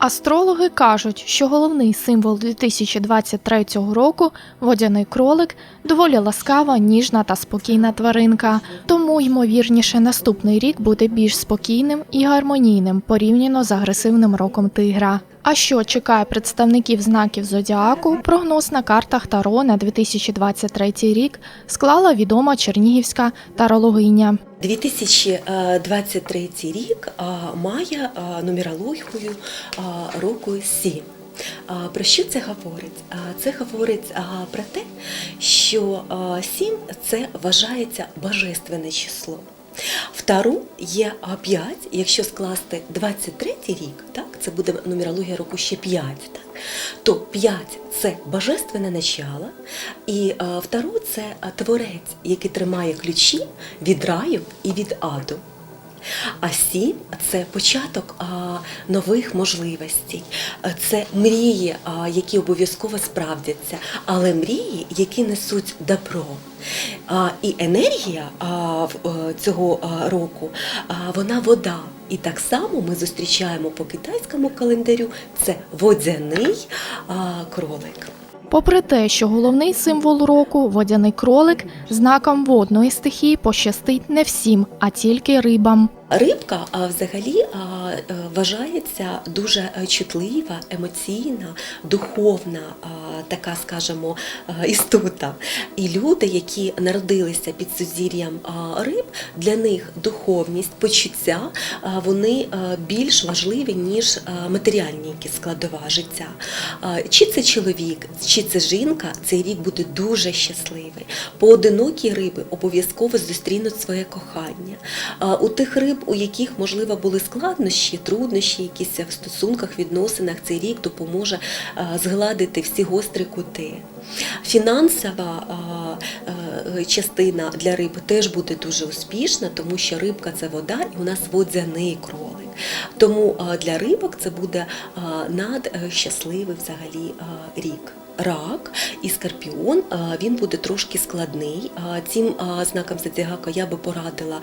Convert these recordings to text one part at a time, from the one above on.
Астрологи кажуть, що головний символ 2023 року водяний кролик доволі ласкава, ніжна та спокійна тваринка. Тому, ймовірніше, наступний рік буде більш спокійним і гармонійним порівняно з агресивним роком тигра. А що чекає представників знаків зодіаку, прогноз на картах Таро на 2023 рік склала відома чернігівська тарологиня. 2023 рік а, має нумерологію року 7. А, Про що це говорить? Це говорить про те, що 7 це вважається божественне число. В є 5, якщо скласти 23 рік, так, це буде нумерологія року ще 5, так, то 5 це божественне начало, і е, в Тару це е, творець, який тримає ключі від раю і від аду. А сім це початок нових можливостей, це мрії, які обов'язково справдяться, але мрії, які несуть добро. І енергія е, цього року вона вода. І так само ми зустрічаємо по китайському календарю це водяний кролик. Попри те, що головний символ року водяний кролик, знаком водної стихії пощастить не всім, а тільки рибам. Рибка взагалі е, вважається дуже е, чутлива, емоційна, духовна, така, скажімо, е, істота. І люди, які народилися під сузір'ям риб, для них духовність, почуття вони більш важливі, ніж матеріальні складова життя. Чи це чоловік, чи це жінка, цей рік буде дуже щасливий. Поодинокі риби обов'язково зустрінуть своє кохання. У тих риб, у яких можливо були складнощі, труднощі, якісь в стосунках, відносинах, цей рік допоможе згладити всі гострі кути. Фінансова е, частина для риб теж буде дуже успішна, тому що рибка це вода, і у нас водяний кролик. Тому для рибок це буде надщасливий взагалі рік. Рак і скорпіон він буде трошки складний. Цим знаком зодіака я би порадила,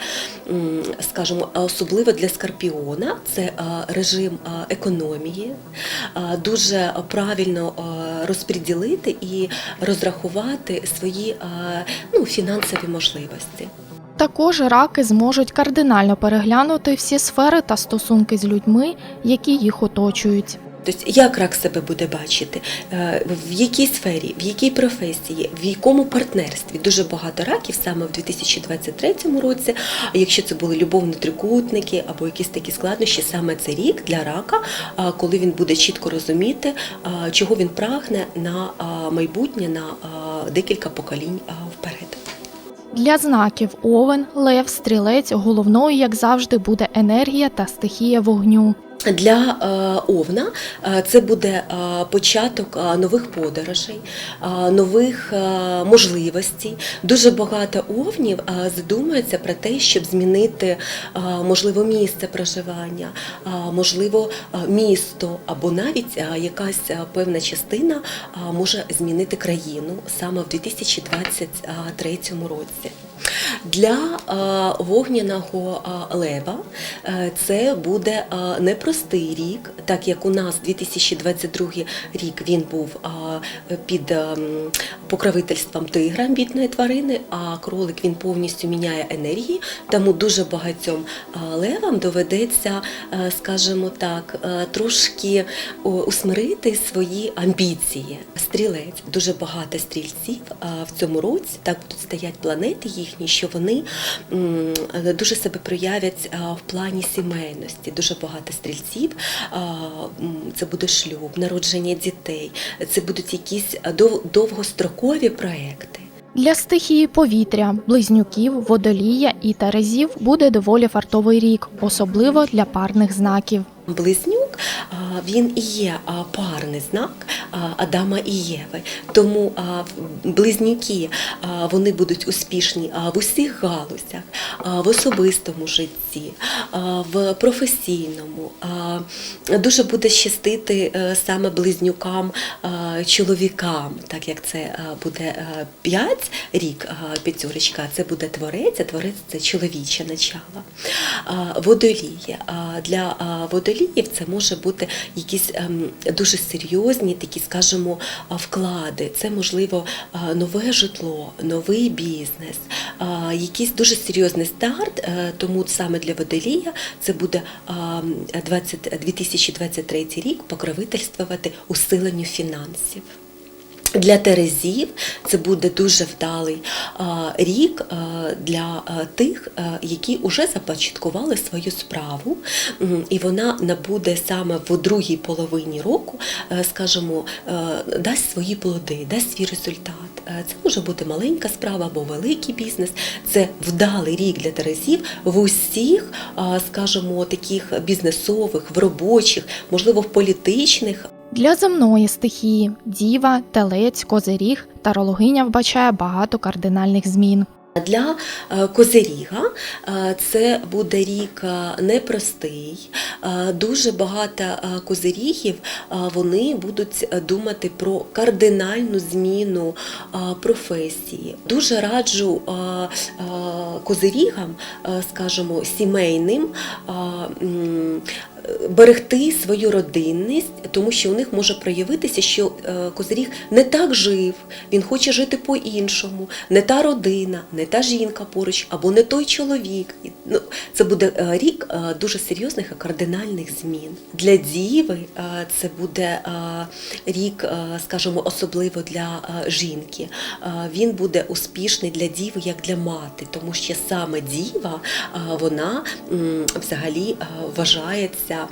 скажімо, особливо для скорпіона це режим економії, дуже правильно розподілити і розрахувати свої ну, фінансові можливості. Також раки зможуть кардинально переглянути всі сфери та стосунки з людьми, які їх оточують. Тобто, як рак себе буде бачити, Е, в якій сфері, в якій професії, в якому партнерстві. Дуже багато раків саме в 2023 році. Якщо це були любовні трикутники або якісь такі складнощі, саме це рік для рака, коли він буде чітко розуміти, чого він прагне на майбутнє, на декілька поколінь вперед. Для знаків Овен, Лев, Стрілець головною, як завжди, буде енергія та стихія вогню. Для е, Овна е, це буде е, початок нових подорожей, нових можливостей. Дуже багато овнів задумуються про те, щоб змінити можливо місце проживання, можливо, місто або навіть якась певна частина може змінити країну саме в 2023 році. Для вогняного лева е, це буде непростий рік, так як у нас 2022 рік він був під е, покровительством тигра амбітної тварини, а кролик він повністю міняє енергії, тому дуже багатьом левам доведеться, е, скажімо так, е, трошки усмирити свої амбіції. Стрілець дуже багато стрільців в цьому році так будуть стоять планети їхні, що вони дуже себе проявлять в плані сімейності. Дуже багато стрільців. Це буде шлюб, народження дітей, це будуть якісь довгострокові проекти. Для стихії повітря, близнюків, водолія і терезів буде доволі фартовий рік, особливо для парних знаків. Близнюк він і є парний знак Адама і Єви. Тому близнюки вони будуть успішні в усіх галузях, в особистому житті, в професійному. Дуже буде щастити е, саме близнюкам чоловікам, так як це буде е, п'ять рік п'ятюрочка, це буде творець, а творець це чоловіче начало. Водолії. Для водоліїв це може бути якісь ем, дуже серйозні такі, скажімо, вклади. Це можливо нове житло, новий бізнес, якийсь дуже серйозний старт. е, Тому саме для водолія це буде а, 20, 2023 рік покровительствувати усиленню фінансів. Для Терезів це буде дуже вдалий рік для тих, які вже започаткували свою справу, і вона набуде саме в другій половині року, е, скажімо, е, дасть свої плоди, дасть свій результат. Е, Це може бути маленька справа або великий бізнес. Це вдалий рік для Терезів в усіх, скажімо, таких бізнесових, в робочих, можливо, в політичних Для земної стихії діва, телець, козиріг тарологиня вбачає багато кардинальних змін. Для е, Козиріга е, це буде рік е, непростий. Дуже багато козирігів вони будуть думати про кардинальну зміну професії. Дуже раджу козирігам, скажімо, сімейним. Берегти свою родинність, тому що у них може проявитися, що козиріг не так жив, він хоче жити по-іншому, не та родина, не та жінка поруч, або не той чоловік. Ну, це буде е, рік е, дуже серйозних і кардинальних змін. Для діви е, це буде рік, скажімо, особливо для жінки. Він буде успішний для діви як для мати, тому що саме діва вона взагалі вважається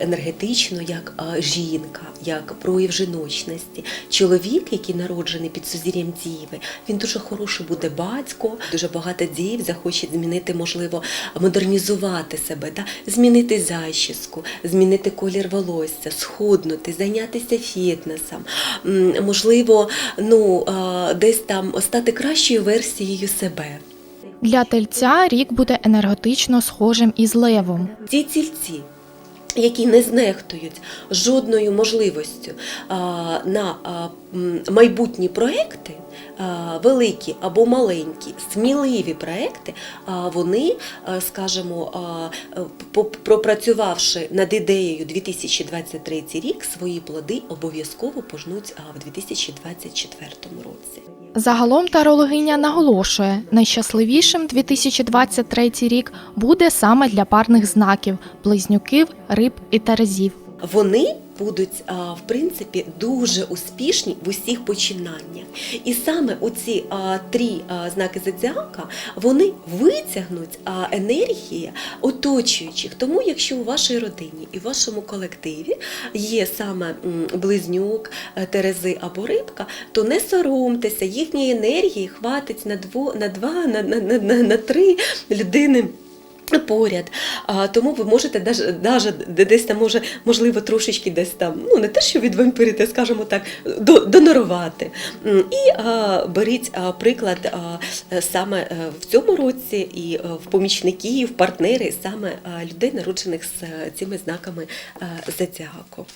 енергетично як жінка, як прояв жіночності. Чоловік, який народжений під сузір'ям діви, він дуже хороший буде батько. Дуже багато дів захоче змінити, можливо, модернізувати себе, та змінити зачіску, змінити колір волосся, схуднути, зайнятися фітнесом. Можливо, ну десь там стати кращою версією себе. Для тельця рік буде енергетично схожим із левом. Ті тільці, які не знехтують жодною можливістю на майбутні проекти, великі або маленькі, сміливі проекти, а, вони, а, скажімо, пропрацювавши над ідеєю 2023 рік, свої плоди обов'язково пожнуть в 2024 році. Загалом тарологиня наголошує, найщасливішим 2023 рік буде саме для парних знаків близнюків, риб і терезів. Вони будуть в принципі дуже успішні в усіх починаннях. І саме оці три знаки зодіака вони витягнуть енергії оточуючих. Тому, якщо у вашій родині і в вашому колективі є саме близнюк, е, терези або рибка, то не соромтеся, їхньої енергії хватить на дво, на два, на, на, на, на, на три людини. Поряд, а, тому ви можете даже, десь там може, можливо, трошечки десь там, ну не те, що відвампирити, скажімо так, до, донорувати. І а, беріть а, приклад а, саме е, в цьому році і е, в помічників, партнери, саме людей, народжених з е, цими знаками зодіаку.